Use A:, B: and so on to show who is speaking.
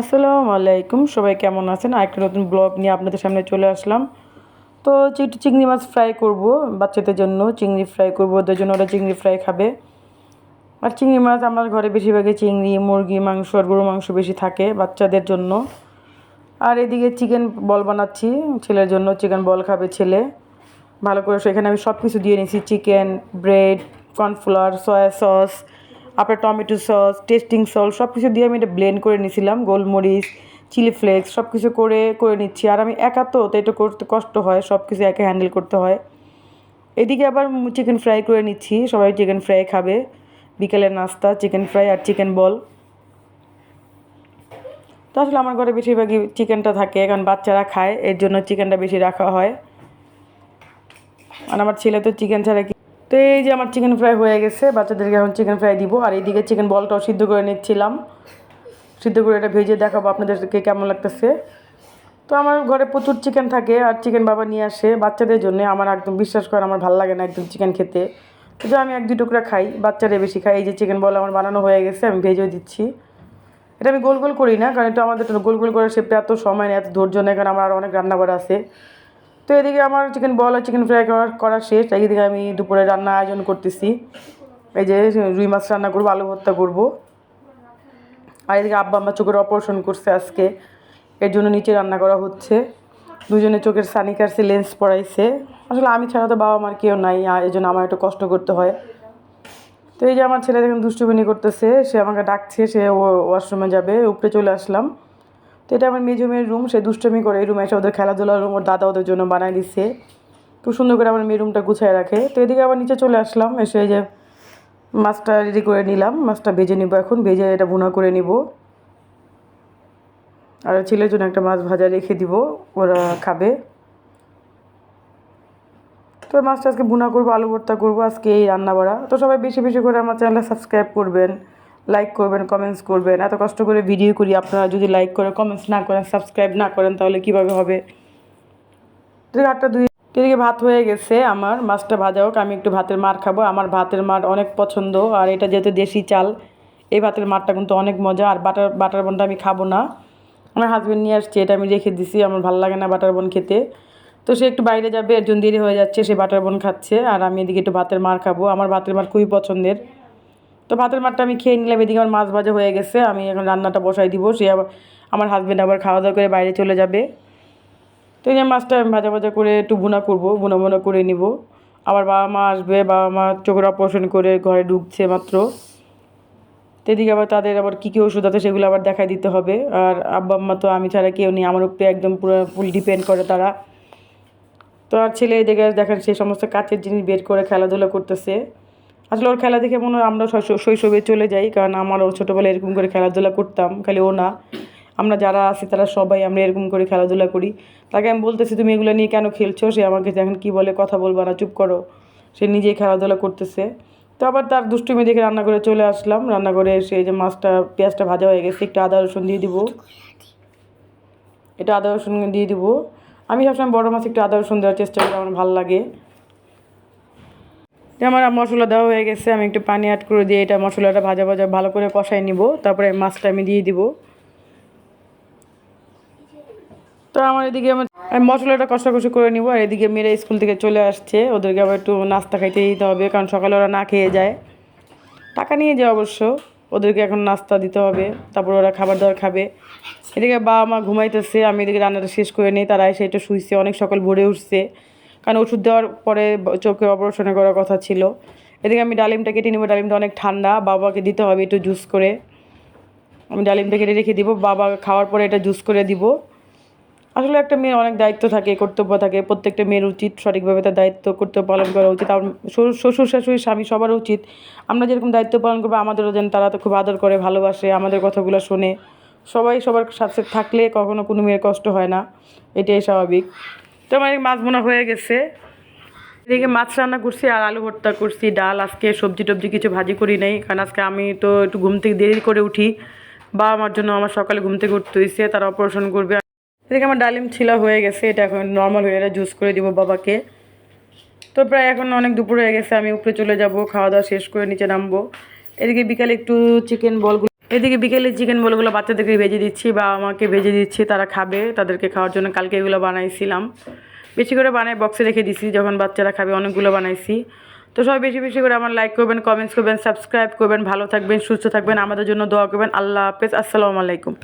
A: আসসালামু আলাইকুম, সবাই কেমন আছেন? আরেকটা নতুন ব্লগ নিয়ে আপনাদের সামনে চলে আসলাম। তো একটু চিংড়ি মাছ ফ্রাই করব, বাচ্চাদের জন্য চিংড়ি ফ্রাই করব, ওদের জন্য ওরা চিংড়ি ফ্রাই খাবে। আর চিংড়ি মাছ আমার ঘরে বেশিরভাগই চিংড়ি, মুরগি, মাংস আর গরু মাংস বেশি থাকে বাচ্চাদের জন্য। আর এদিকে চিকেন বল বানাচ্ছি, ছেলের জন্য চিকেন বল খাবে ছেলে। ভালো করে সেখানে আমি সব কিছু দিয়ে নিয়েছি chicken bread cornflour soya sauce আপনার টমেটো সস টেস্টিং সস সব কিছু দিয়ে আমি এটা ব্লেন্ড করে নিয়েছিলাম, গোলমরিচ চিলি ফ্লেক্স সব কিছু করে করে নিচ্ছি। আর আমি একা তো তো এটা করতে কষ্ট হয় সব কিছু একা হ্যান্ডেল করতে হয়। এদিকে আবার চিকেন ফ্রাই করে নিচ্ছি, সবাই চিকেন ফ্রাই খাবে। বিকেলের নাস্তা চিকেন ফ্রাই আর চিকেন বল তো আসলে আমার ঘরে বেশিরভাগই চিকেনটা থাকে, কারণ বাচ্চারা খায়, এর জন্য চিকেনটা বেশি রাখা হয়। আর আমার ছেলে তো চিকেন ছাড়া কি তো এই যে আমার চিকেন ফ্রাই হয়ে গেছে, বাচ্চাদেরকে এখন চিকেন ফ্রাই দিব। আর এইদিকে চিকেন বলটাও সিদ্ধ করে নিচ্ছিলাম। সিদ্ধ করে এটা ভেজে দেখাবো আপনাদেরকে কেমন লাগতেছে। তো আমার ঘরে প্রচুর চিকেন থাকে আর চিকেন বাবা নিয়ে আসে বাচ্চাদের জন্য। আমার একদম বিশ্বাস করে আমার ভালো লাগে না একদম চিকেন খেতে। কিন্তু আমি এক দুই টুকরা খাই বাচ্চারা বেশি খাই এই যে চিকেন বল আমার বানানো হয়ে গেছে, আমি ভেজেও দিচ্ছি। এটা আমি গোল গোল করি না, কারণ এটা আমাদের গোল গোল করার শেপটা এত সময় নেই, এত ধৈর্য নেই, কারণ আমার আরও অনেক রান্না করা আছে। তো এদিকে আমার চিকেন বল আর চিকেন ফ্রাই করা করা শেষ। এইদিকে আমি দুপুরে রান্না আয়োজন করতেছি। এই যে রুই মাছ রান্না করব, আলু ভর্তা করব। আর এদিকে আব্বা আমার চোখের অপারেশন করছে আজকে। এর জন্য নিচে রান্না করা হচ্ছে। দুজনে চোখের সানি কাটছে লেন্স পড়াইছে আসলে আমি ছাড়া তো বাবা মার কেউ নাই আর এই জন্য আমার একটু কষ্ট করতে হয়। তো এই যে আমার ছেলে দেখুন দুষ্টুমিনি করতেছে, সে আমাকে ডাকছে, সে ওয়াশরুমে যাবে, উপরে চলে আসলাম। এটা আমার মেজো মেয়ের রুম সে দুষ্টমি করে। এই রুমে এসে ওদের খেলাধুলার রুম ওর দাদা ওদের জন্য বানাই দিচ্ছে খুব সুন্দর করে আমার মেয়ে রুমটা গুছায় রাখে। তো এদিকে আবার নিচে চলে আসলাম, এসে যে মাছটা রেডি করে নিলাম। মাছটা ভেজে নিব এখন ভেজে এটা ভুনা করে নিব। আর ছেলের জন্য একটা মাছ ভাজা রেখে দিব, ওরা খাবে। তো মাছটা আজকে ভুনা করব, আলু ভর্তা করব, আজকে এই রান্না বাড়া তো সবাই বেশি বেশি করে আমার চ্যানেলটা সাবস্ক্রাইব করবেন। লাইক করবেন কমেন্টস করবেন। এত কষ্ট করে ভিডিও করি, আপনারা যদি লাইক করে কমেন্টস না করেন সাবস্ক্রাইব না করেন, তাহলে কীভাবে হবে? আটটা দুই এদিকে ভাত হয়ে গেছে আমার, মাছটা ভাজা হোক, আমি একটু ভাতের মার খাব। আমার ভাতের মার অনেক পছন্দ, আর এটা যেহেতু দেশি চাল, এই ভাতের মারটা কিন্তু অনেক মজা। আর বাটার বাটার বনটা আমি খাব না। আমার হাজব্যান্ড নিয়ে আসছে, এটা আমি রেখে দিছি, আমার ভালো লাগে না বাটার বন খেতে। তো সে একটু বাইরে যাবে, এর জন্য দেরি হয়ে যাচ্ছে, সে বাটার বন খাচ্ছে। আর আমি এদিকে একটু ভাতের মার খাব। আমার ভাতের মার খুবই পছন্দের। তো ভাতের মারটা আমি খেয়ে নিলাম, এদিকে আমার মাছ ভাজা হয়ে গেছে, আমি এখন রান্নাটা বসাই দিব, সে আবার আমার হাজব্যান্ড আবার খাওয়া দাওয়া করে বাইরে চলে যাবে। তো এই মাছটা আমি ভাজা ভাজা করে একটু বুনা করব বুনা বুনা করে নিব। আবার বাবা মা আসবে, বাবা মা চোখের অপারেশন করে ঘরে ঢুকছে মাত্র। তো এদিকে আবার তাদের আবার কী কী ওষুধ আছে সেগুলো আবার দেখাই দিতে হবে। আর আব্বা আম্মা তো আমি ছাড়া কেউ নেই, আমার উপরে একদম পুরো ফুল ডিপেন্ড করে তারা। তো আর ছেলে এদিকে দেখেন সেই সমস্ত কাচের জিনিস বের করে খেলাধুলা করতেছে। আসলে ওর খেলা দেখে মনে হয় আমরা শৈশবে চলে যাই, কারণ আমারও ছোটোবেলায় এরকম করে খেলাধুলা করতাম, খালি ও না। আমরা যারা আছি তারা সবাই আমরা এরকম করে খেলাধুলা করি। তাকে আমি বলতেছি, তুমি এগুলো নিয়ে কেন খেলছো? সে আমাকে দেখেন কী বলে, কথা বলব না, চুপ করো। সে নিজেই খেলাধুলা করতেছে। তো আবার তার দুষ্টুমি দেখে রান্না করে চলে আসলাম। রান্না করে এসে যে মাছটা, পেঁয়াজটা ভাজা হয়ে গেছে, একটু আদা, রসুন দিয়ে দিব। এটা আদা, রসুন দিয়ে দিব। আমি সবসময় বড় মাছ একটু আদা, রসুন দেওয়ার চেষ্টা করি, আমার ভালো লাগে। আমার মশলা দেওয়া হয়ে গেছে, আমি একটু পানি অ্যাড করে দিয়ে এটা মশলাটা ভাজা ভাজা ভালো করে কষাই নিব। তারপরে মাছটা আমি দিয়ে দিব। তো আমার এদিকে আমার আমি মশলাটা কষাকষি করে নিব, আর এদিকে মেয়েরা স্কুল থেকে চলে আসছে। ওদেরকে আবার একটু নাস্তা খাইতে দিতে হবে, কারণ সকালে ওরা না খেয়ে যায়। টাকা নিয়ে যায় অবশ্য, ওদেরকে এখন নাস্তা দিতে হবে, তারপর ওরা খাবার দাবার খাবে। এদিকে বাবা মা ঘুমাইতেছে, আমি এদিকে রান্নাটা শেষ করে নিই, তারা এসে একটু শুইছে, অনেক সকাল ভরে উঠছে। কারণ ওষুধ দেওয়ার পরে চোখে অপারেশনে করার কথা ছিল। এদিকে আমি ডালিমটা কেটে নেব, ডালিমটা অনেক ঠান্ডা, বাবাকে দিতে হবে একটু জুস করে। আমি ডালিমটা কেটে রেখে দিব, বাবা খাওয়ার পরে এটা জুস করে দিব। আসলে একটা মেয়ের অনেক দায়িত্ব থাকে, কর্তব্য থাকে, প্রত্যেকটা মেয়ের উচিত সঠিকভাবে তার দায়িত্ব, কর্তব্য পালন করা উচিত। আর শ্বশুর শাশুড়ি, স্বামী সবার উচিত। আমরা যেরকম দায়িত্ব পালন করব, আমাদেরও যেন তারা তো খুব আদর করে, ভালোবাসে, আমাদের কথাগুলো শোনে। সবাই সবার সাথে থাকলে কখনো কোনো মেয়ের কষ্ট হয় না, এটাই স্বাভাবিক। তো আমার মাছ বোনা হয়ে গেছে। এদিকে মাছ রান্না করছি আর আলু ভর্তা করছি, ডাল, আজকে সবজি টবজি কিছু ভাজি করি নাই, কারণ আজকে আমি তো একটু ঘুম থেকে দেরি করে উঠি। বা আমার জন্য আমার সকালে ঘুম থেকে উঠতে হয়েছে তারা অপারেশন করবে। এদিকে আমার ডালিম ছিলা হয়ে গেছে, এটা এখন নর্মাল হয়ে এটা জুস করে দিব বাবাকে। তো প্রায় এখন অনেক দুপুর হয়ে গেছে, আমি উপরে চলে যাব, খাওয়া দাওয়া শেষ করে নিচে নামবো। এদিকে বিকালে একটু চিকেন বলগুলো এদিকে বিকেলে চিকেন বলগুলো বাচ্চাদেরকে ভেজে দিচ্ছি বা আমাকে ভেজে দিচ্ছি, তারা খাবে, তাদেরকে খাওয়ার জন্য কালকে এগুলো বানাইছিলাম। বেশি করে বানাই বক্সে রেখে দিছি, যখন বাচ্চারা খাবে অনেকগুলো বানাইছি। তো সবাই বেশি বেশি করে আমার লাইক করবেন কমেন্টস করবেন সাবস্ক্রাইব করবেন, ভালো থাকবেন, সুস্থ থাকবেন, আমাদের জন্য দোয়া করবেন। আল্লাহ হাফেজ, আসসালামু আলাইকুম।